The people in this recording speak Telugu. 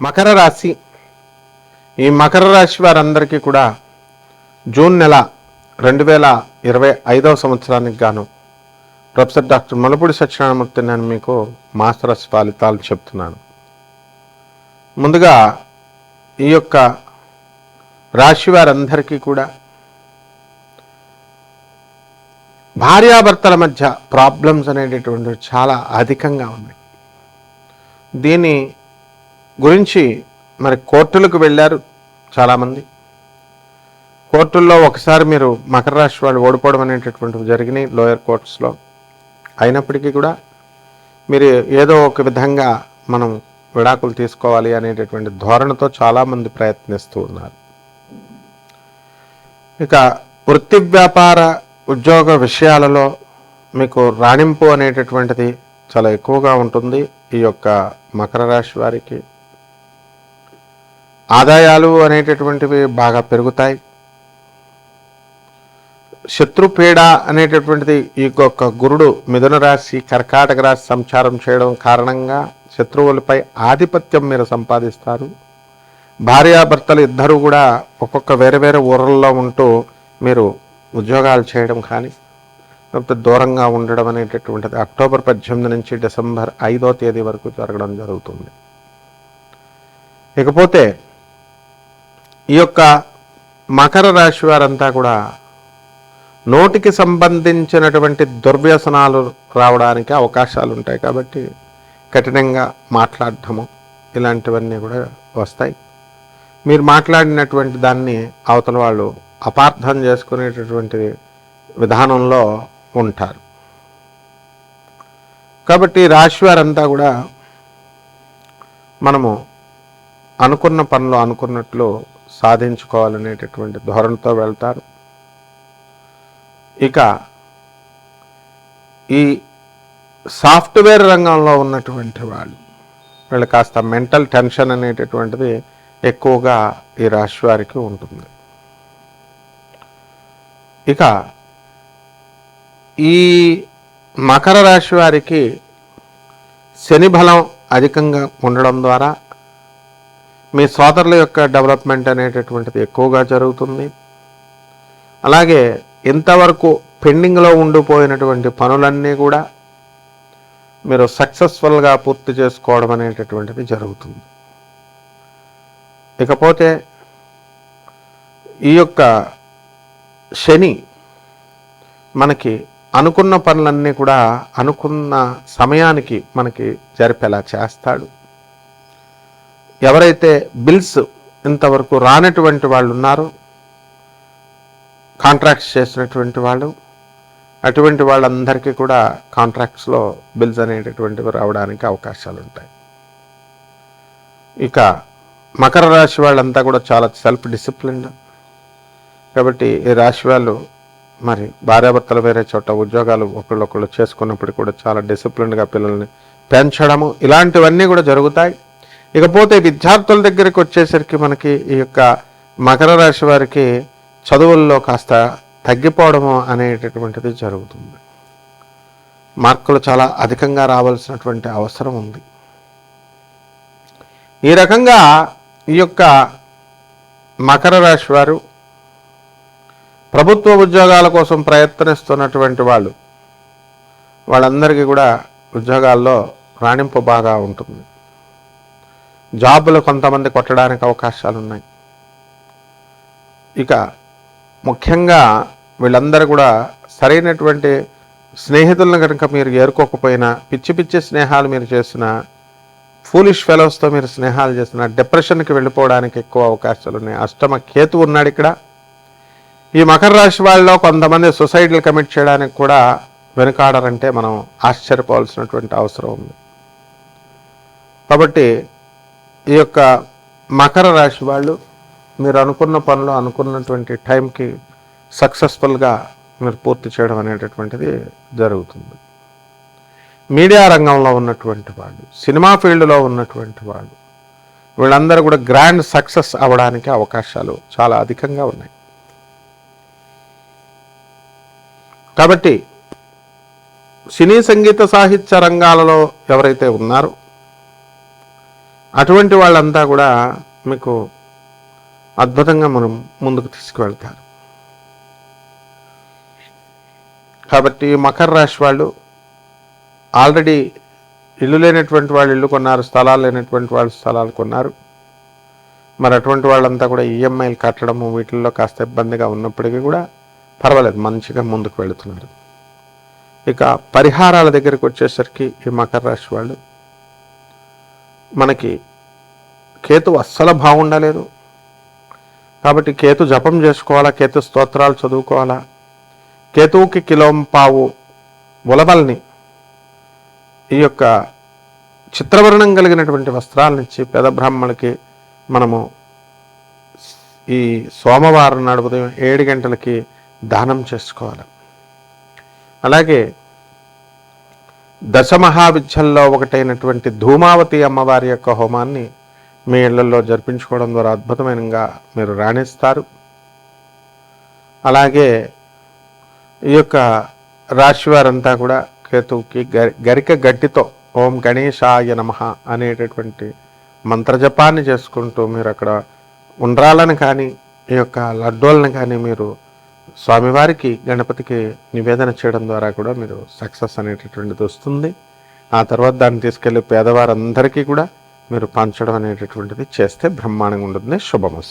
మకర రాశి. ఈ మకర రాశి వారందరికీ కూడా జూన్ నెల రెండు వేల ఇరవై ఐదవ సంవత్సరానికి గాను ప్రొఫెసర్ డాక్టర్ మలపూడి సత్యనారాయణమూర్తి నేను మీకు మాస్టర్ రాశి ఫలితాలు చెప్తున్నాను. ముందుగా ఈ యొక్క రాశి వారందరికీ కూడా భార్యాభర్తల మధ్య ప్రాబ్లమ్స్ అనేటటువంటివి చాలా అధికంగా ఉన్నాయి. దీన్ని గురించి మరి కోర్టులకు వెళ్ళారు చాలామంది. కోర్టుల్లో ఒకసారి మీరు మకర రాశి వాళ్ళు ఓడిపోవడం అనేటటువంటివి జరిగినాయి లోయర్ కోర్ట్స్లో. అయినప్పటికీ కూడా మీరు ఏదో ఒక విధంగా మనం విడాకులు తీసుకోవాలి అనేటటువంటి ధోరణితో చాలామంది ప్రయత్నిస్తూ ఉన్నారు. ఇక వృత్తి వ్యాపార ఉద్యోగ విషయాలలో మీకు రాణింపు అనేటటువంటిది చాలా ఎక్కువగా ఉంటుంది. ఈ యొక్క మకర రాశి వారికి ఆదాయాలు అనేటటువంటివి బాగా పెరుగుతాయి. శత్రుపీడ అనేటటువంటిది ఈ యొక్క గురుడు మిథున రాశి కర్కాటక రాశి సంచారం చేయడం కారణంగా శత్రువులపై ఆధిపత్యం మీరు సంపాదిస్తారు. భార్యాభర్తలు ఇద్దరూ కూడా ఒక్కొక్క వేరే వేరే ఊర్లలో ఉంటూ మీరు ఉద్యోగాలు చేయడం కానీ లేకపోతే దూరంగా ఉండడం అనేటటువంటిది అక్టోబర్ పద్దెనిమిది నుంచి డిసెంబర్ ఐదో తేదీ వరకు జరగడం జరుగుతుంది. ఇకపోతే ఈ యొక్క మకర రాశి వారంతా కూడా నోటికి సంబంధించినటువంటి దుర్వ్యసనాలు రావడానికి అవకాశాలు ఉంటాయి కాబట్టి కఠినంగా మాట్లాడటము ఇలాంటివన్నీ కూడా వస్తాయి. మీరు మాట్లాడినటువంటి దాన్ని అవతల వాళ్ళు అపార్థం చేసుకునేటటువంటి విధానంలో ఉంటారు. కాబట్టి రాశి వారంతా కూడా మనము అనుకున్న పనులు అనుకున్నట్లు సాధించుకోవాలనేటటువంటి ధోరణితో వెళ్తారు. ఇక ఈ సాఫ్ట్వేర్ రంగంలో ఉన్నటువంటి వాళ్ళు వీళ్ళు కాస్త మెంటల్ టెన్షన్ అనేటటువంటిది ఎక్కువగా ఈ రాశి వారికి ఉంటుంది. ఇక ఈ మకర రాశి వారికి శని బలం అధికంగా ఉండడం ద్వారా మీ సోదరుల యొక్క డెవలప్మెంట్ అనేటటువంటిది ఎక్కువగా జరుగుతుంది. అలాగే ఇంతవరకు పెండింగ్లో ఉండిపోయినటువంటి పనులన్నీ కూడా మీరు సక్సెస్ఫుల్గా పూర్తి చేసుకోవడం అనేటటువంటిది జరుగుతుంది. ఇకపోతే ఈ యొక్క శని మనకి అనుకున్న పనులన్నీ కూడా అనుకున్న సమయానికి మనకి జరిపేలా చేస్తాడు. ఎవరైతే బిల్స్ ఇంతవరకు రానటువంటి వాళ్ళు ఉన్నారో కాంట్రాక్ట్స్ చేసినటువంటి వాళ్ళు అటువంటి వాళ్ళందరికీ కూడా కాంట్రాక్ట్స్లో బిల్స్ అనేటటువంటివి రావడానికి అవకాశాలు ఉంటాయి. ఇక మకర రాశి వాళ్ళంతా కూడా చాలా సెల్ఫ్ డిసిప్లిన్డ్ కాబట్టి ఈ రాశి వాళ్ళు మరి భార్యాభర్తలు వేరే చోట ఉద్యోగాలు ఒకళ్ళొకళ్ళు చేసుకున్నప్పుడు కూడా చాలా డిసిప్లిన్డ్గా పిల్లల్ని పెంచడము ఇలాంటివన్నీ కూడా జరుగుతాయి. ఇకపోతే విద్యార్థుల దగ్గరికి వచ్చేసరికి మనకి ఈ యొక్క మకర రాశి వారికి చదువుల్లో కాస్త తగ్గిపోవడము అనేటటువంటిది జరుగుతుంది. మార్కులు చాలా అధికంగా రావాల్సినటువంటి అవసరం ఉంది. ఈ రకంగా ఈ యొక్క మకర రాశి వారు ప్రభుత్వ ఉద్యోగాల కోసం ప్రయత్నిస్తున్నటువంటి వాళ్ళు వాళ్ళందరికీ కూడా ఉద్యోగాల్లో రాణింపు బాగా ఉంటుంది. జాబులు కొంతమంది కొట్టడానికి అవకాశాలు ఉన్నాయి ఇక ముఖ్యంగా వీళ్ళందరూ కూడా సరైనటువంటి స్నేహితులను కనుక మీరు ఏరుకోకపోయినా పిచ్చి పిచ్చి స్నేహాలు మీరు చేసిన ఫూలిష్ ఫెలోస్తో మీరు స్నేహాలు చేసిన డిప్రెషన్కి వెళ్ళిపోవడానికి ఎక్కువ అవకాశాలు ఉన్నాయి అష్టమ కేతు ఉన్నాడు ఇక్కడ. ఈ మకర రాశి వాళ్ళలో కొంతమంది సొసైటీలు కమిట్ చేయడానికి కూడా వెనుకాడరంటే మనం ఆశ్చర్యపోవాల్సినటువంటి అవసరం ఉంది. కాబట్టి ఈ యొక్క మకర రాశి వాళ్ళు మీరు అనుకున్న పనులు అనుకున్నటువంటి టైంకి సక్సెస్ఫుల్గా మీరు పూర్తి చేయడం అనేటటువంటిది జరుగుతుంది. మీడియా రంగంలో ఉన్నటువంటి వాళ్ళు సినిమా ఫీల్డ్లో ఉన్నటువంటి వాళ్ళు వీళ్ళందరూ కూడా గ్రాండ్ సక్సెస్ అవ్వడానికి అవకాశాలు చాలా అధికంగా ఉన్నాయి. కాబట్టి సినీ సంగీత సాహిత్య రంగాలలో ఎవరైతే ఉన్నారో అటువంటి వాళ్ళంతా కూడా మీకు అద్భుతంగా మనం ముందుకు తీసుకువెళ్తారు. కాబట్టి మకర రాశి వాళ్ళు ఆల్రెడీ ఇల్లు లేనటువంటి వాళ్ళు ఇల్లు కొన్నారు స్థలాలు లేనటువంటి వాళ్ళు స్థలాలు కొన్నారు. మరి అటువంటి వాళ్ళంతా కూడా ఈఎంఐలు కట్టడము వీటిల్లో కాస్త ఇబ్బందిగా ఉన్నప్పటికీ కూడా పర్వాలేదు మంచిగా ముందుకు వెళుతున్నారు. ఇక పరిహారాల దగ్గరికి వచ్చేసరికి ఈ మకర రాశి వాళ్ళు మనకి కేతు అస్సలు బాగుండలేదు. కాబట్టి కేతు జపం చేసుకోవాలా కేతు స్తోత్రాలు చదువుకోవాలా? కేతువుకి కిలోం పావు ఉలవల్ని ఈ యొక్క చిత్రవర్ణం కలిగినటువంటి వస్త్రాలనిచ్చి పేద బ్రాహ్మణులకి మనము ఈ సోమవారం నాడు ఉదయం ఏడు గంటలకి దానం చేసుకోవాలి. అలాగే దశమహావిద్యల్లో ఒకటైనటువంటి ధూమావతి అమ్మవారి యొక్క హోమాన్ని మీ ఇళ్ళలో జరిపించుకోవడం ద్వారా అద్భుతమైనగా మీరు రాణిస్తారు. అలాగే ఈ యొక్క రాశి వారంతా కూడా కేతువుకి గరి గరిక గట్టితో ఓం గణేశాయ నమ అనేటటువంటి మంత్రజపాన్ని చేసుకుంటూ మీరు అక్కడ ఉండ్రాలను కానీ ఈ యొక్క లడ్డూలను కానీ మీరు స్వామివారికి గణపతికి నివేదన చేయడం ద్వారా కూడా మీరు సక్సెస్ అనేటటువంటిది వస్తుంది. ఆ తర్వాత దాన్ని తీసుకెళ్ళి పేదవారందరికీ కూడా మీరు పంచడం అనేటటువంటిది చేస్తే బ్రహ్మాండంగా ఉంటుంది. శుభమస్తు.